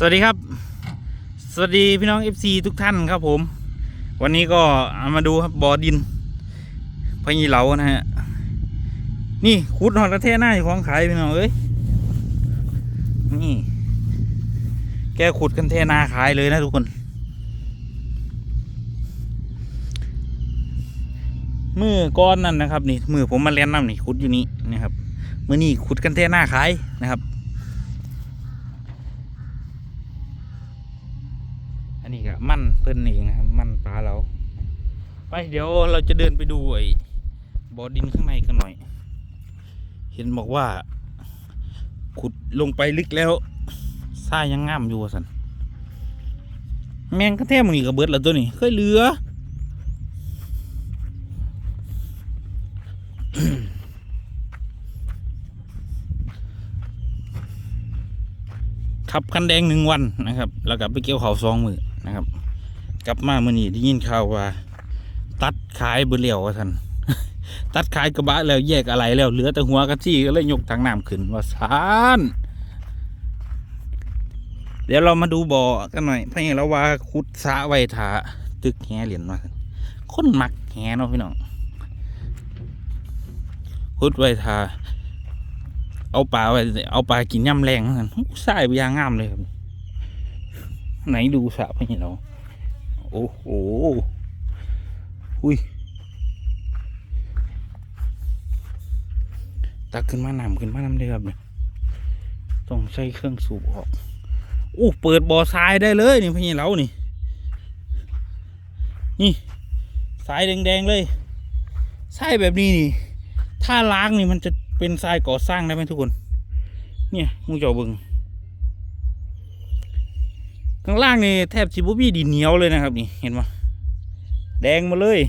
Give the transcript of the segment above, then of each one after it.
สวัสดีครับ สวัสดีพี่น้อง FC ทุกท่านครับผม วันนี้ก็เอามาดูครับบ่อดินพญีเหลานะฮะ นี่ขุดหอดกระเทหน้าอยู่ของขายพี่น้องเอ้ย นี่ แกขุดกันเทนาขายเลยนะทุกคน มือก้อนนั่นนะครับ นี่มือผมมาเล่นน้ำนี่ขุดอยู่นี่นะครับ มือนี่ขุดกันเทหน้าขายนะครับ มั่นเพิ่นเองนะครับ มั่นปลาเรา ไปเดี๋ยวเราจะเดินไปดูไอ้บ่อดินข้างในกันหน่อย เห็นบอกว่า ขุดลงไปลึกแล้วทรายยังงามอยู่สันแมงกระแทกมันนี่กระเบิดแล้วตัวนี้เคยเหลือขับคันแดงหนึ่งวันนะครับ แล้วกลับไปเกี่ยวเขาสองมือ นะครับ กลับมาเมื่อนี้ได้ยินข่าวว่า ตัดขายเบอร์เลียวว่าท่านตัดขายกระบะแล้วแยกอะไรแล้วเหลือแต่หัวกะที่ก็เลยยกทางน้ำขึ้นว่าซานเดี๋ยวเรามาดูบ่อกันหน่อยเพราะอย่างเราว่าขุดสะไว้ถาตึกแหเหรียญมาคนมักแหเนาะพี่น้องขุดไว้ถาเอาปลาไว้เอาปลากินย่ำแรงนั่นใส่ยางงามเลยครับ ไหนดูสระเพราะอย่างเราโอ้โหอุ้ยตักขึ้นมาน้ำขึ้นมาน้ำเลยครับเนี่ยต้องใช้เครื่องสูบออกอู้เปิดบ่อทรายได้เลยนี่พี่เรานี่ นี่ทรายแดงๆเลยทรายแบบนี้นี่ ถ้าล้างนี่มันจะเป็นทรายก่อสร้างได้ไหมทุกคน เนี่ยมูเจาเบึง ข้างล่างนี่แทบจิบุบี้ดินเหนียวเลยนะครับนี่เห็นไหมแดงมาเลย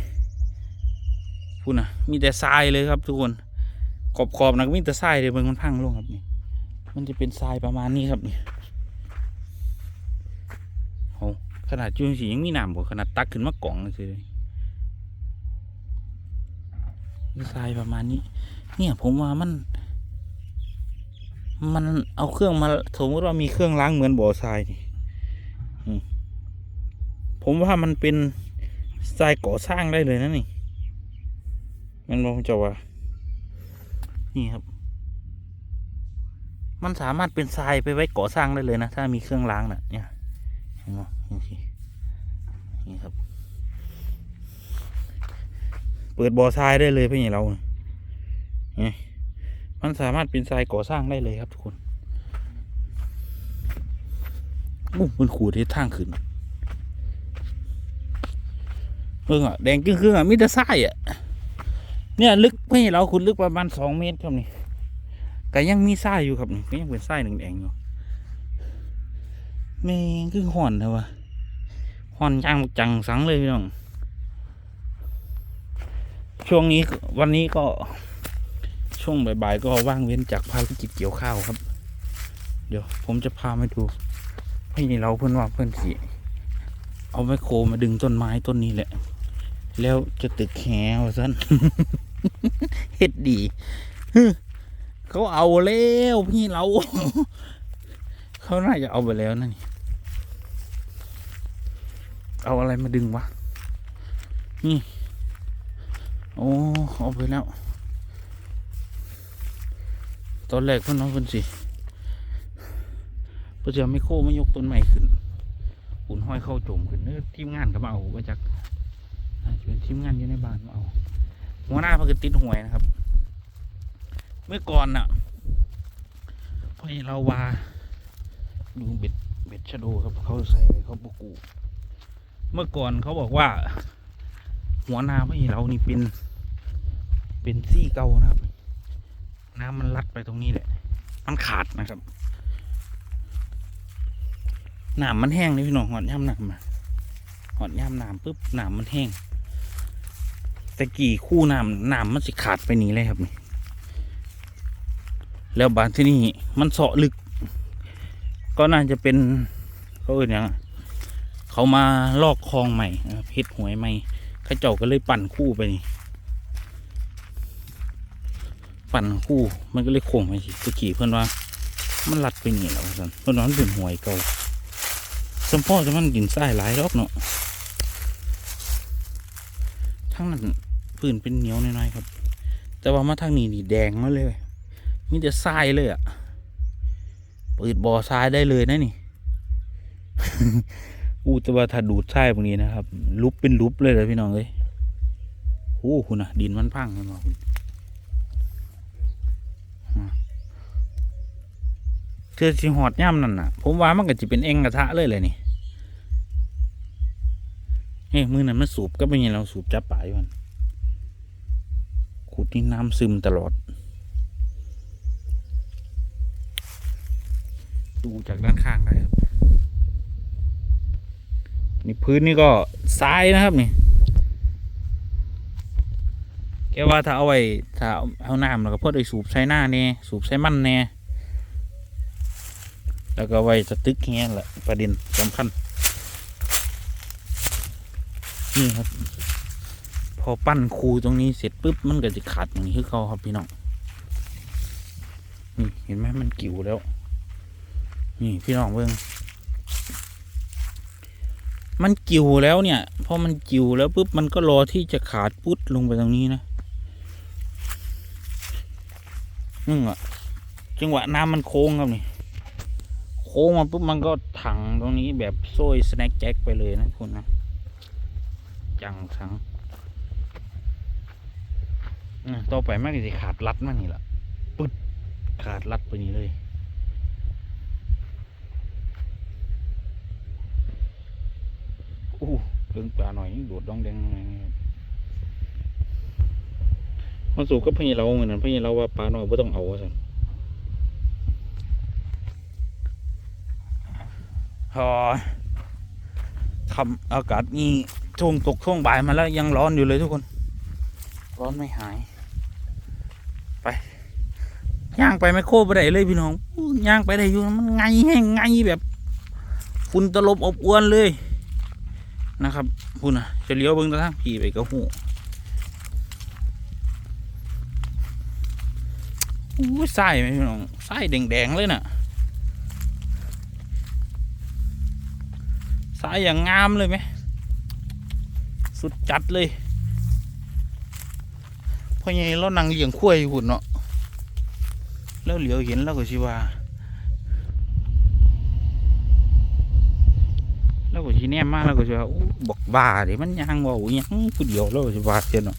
พูดนะมีแต่ทรายเลยครับทุกคนขอบขอบนะก็มีแต่ทรายเลยมันมันพังลงครับนี่มันจะเป็นทรายประมาณนี้ครับนี่โอ้ขนาดจุนสียังมีน้ำกว่าขนาดตักขึ้นมากล่องเลยทรายประมาณนี้ เนี่ยผมว่ามัน มันเอาเครื่องมาสมมติว่ามีเครื่องล้างเหมือนบ่อทรายนี่ ผมว่ามันเป็นทรายก่อสร้างได้เลยนะนี่ มันบอกจะว่า นี่ครับ มันสามารถเป็นทรายไปไว้ก่อสร้างได้เลยนะ ถ้ามีเครื่องล้างนะ่ะ เนี่ยเห็นไหมนี่สินี่ครับ เปิดบ่อทรายได้เลยพี่เราเนี่ยมันสามารถเป็นทรายก่อสร้างได้เลยครับทุกคน อู้มันขูดที่ทางขึ้นเบิ่งอะแดงครึ่งๆอะมีแต่ทรายอะ เนี่ยลึกพี่เราขุดลึกประมาณสองเมตรครับนี่ก็ยังมีทรายอยู่ครับนี่ก็ยังเป็นทรายแดงอยู่แม่งคือห่อนเลยวะห่อนจังจังสังเลยพี่น้องช่วงนี้วันนี้ก็ช่วงบ่ายๆก็ว่างเว้นจากภารกิจเกี่ยวข้าวครับ เดี๋ยวผมจะพามาดู พี่เราเพื่อนว่าเพื่อนสีเอาไมโครมาดึงต้นไม้ต้นนี้แหละ แล้วจะตึกแหวสั้นเฮ็ดดีเขาเอาแล้วพี่เรา เขาน่าจะเอาไปแล้วนั่นนี่เอาอะไรมาดึงวะ นี่ โอ้ เอาไปแล้ว ตอนแรกเพื่อนน้องเพื่อนสิ เพื่อจะไม่โค้ไม่ยกต้นใหม่ขึ้นอุ่นห้อยเข้าโจมขึ้นเออทีมงานก็มาเอามาจากจะเป็นทีมงานอยู่ในบ้านมาเอาหัวหน้าเพิ่งติดหวยนะครับ เมื่อก่อนน่ะพอเราวาดูเบ็ดเบ็ดชะโดครับเขาใส่ไว้เขาปกู เมื่อก่อนเขาบอกว่า หัวหน้าพอเรานี่เป็น เป็นซี่เก่านะครับ น้ำมันลัดไปตรงนี้แหละ มันขาดนะครับ น้ำมันแห้งเลยพี่น้องหอดย่ำน้ำมาหอดย่ามน้ำปุ๊บน้ำมันแห้งแต่กี่คู่น้ำน้ำมันสิขาดไปนี้เลยครับนี่แล้วบานที่นี่มันเสาะลึก ก็น่าจะเป็นเขาเอ่ยอย่างเขามาลอกคลองใหม่นะครับเฮ็ดหวยใหม่ข้าเจ้าก็เลยปั่นคู่ไปนี่ปั่นคู่มันก็เลยโค้งไปสิตะกี้เพื่อนว่า มันลัดไปนี่แล้วสันเพื่อนว่ามันเป็นหวยเก่า สมพ่อจะมันกินไส้หลายรอบเนาะทั้งนั้นพื้นเป็นเหนียวน้อยๆครับ แต่ว่ามาทางนี้นี่แดงมาเลย มีแต่ทรายเลยอะ่ะเปิดบ่อทรายได้เลยนะนี่ อู้แต่ว่าถ้าดูดทรายพวกนี้นะครับ ลุบเป็นลุบเลยเลยพี่น้องเอ้ยโอ้คุณนะดินมันพังคุณบอกคุณ เธอสิหอดย่ำนั่นน่ะ ผมว่ามันก็จะเป็นเองกระทะเลยเลยนี่เฮ้มือนั้นมันสูบก็เป็นยังเราสูบจับปลาอยู่มันขุดนี่น้ำซึมตลอด ดูจากด้านข้างได้ครับ นี่พื้นนี่ก็ทรายนะครับนี่แค่ว่าถ้าเอาไว้ถ้าเอาน้ำแล้วก็พ่อได้สูบใช้หน้าแน่สูบใช้มันแน่ แล้วก็ไว้สตึกแง่แหละประเด็นสำคัญ นี่ครับ พอปั้นคูตรงนี้เสร็จปุ๊บมันก็จะขาดอย่างนี้คือเขาครับพี่น้องนี่เห็นไหมมันกิ่วแล้ว นี่พี่น้องเบิ่งมันกิ่วแล้วเนี่ยพอมันกิ่วแล้วปุ๊บมันก็รอที่จะขาดปุ๊ดลงไปตรงนี้นะนึงอะจังหวะน้ำมันโค้งครับนี่ โค้งมาปุ๊บมันก็ถังตรงนี้แบบโซ่ยสแน็คแจ็คไปเลยนะคุณนะจังสังต่อไปมันก็จะขาดรัดมันนี่แหละปึ๊ดขาดรัดไปนี่เลยอู้เรื่องปลาหน่อยโดดดองแดงหน่อยครับมาสู่กับพี่เราเหมือนนั้นพี่เราว่าปลาหน่อยไม่ต้องเอาสิ พอคำอากาศนี่ช่วงตกช่วงบ่ายมาแล้วยังร้อนอยู่เลยทุกคน ร้อนไม่หาย ไปย่างไปไม่โคไปได้เลยพี่น้องย่างไปได้อยู่มันไงแห้งไงแบบฝุ่นตลบอบอวนเลยนะครับพูดนะจะเลี้ยวเบิ้งตาทางผีไปก็หูอู้ไส้ไหมพี่น้องไส้แดงๆเลยน่ะ ส้อย่างงามเลยไหม สุดจัดเลยเพราะไงเรานั่งเลี้ยงขั้วอยู่หุ่นเนาะแล้วเหลียวเห็นแล้วก็ชิว่าแล้วก็ทีแนมมากแล้วก็จะว่าบอกบ้าดี๋ยวมันยังว่าอู้ยังผู้เดียวแล้วก็จะว่าเจ้าเนาะ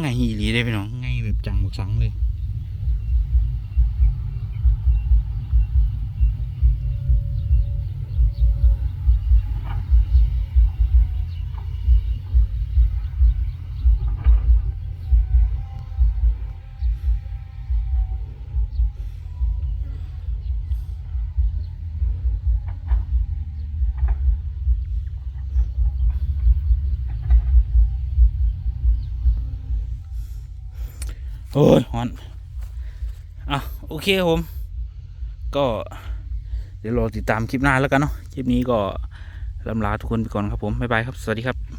ไงอีหลีได้พี่น้องไงแบบจังบักสังเลย โอ้ยฮอนอะโอเคครับผม ก็เดี๋ยวรอติดตามคลิปหน้าแล้วกันเนาะคลิปนี้ก็ลำลาทุกคนไปก่อนครับผมบ๊ายบายครับ สวัสดีครับ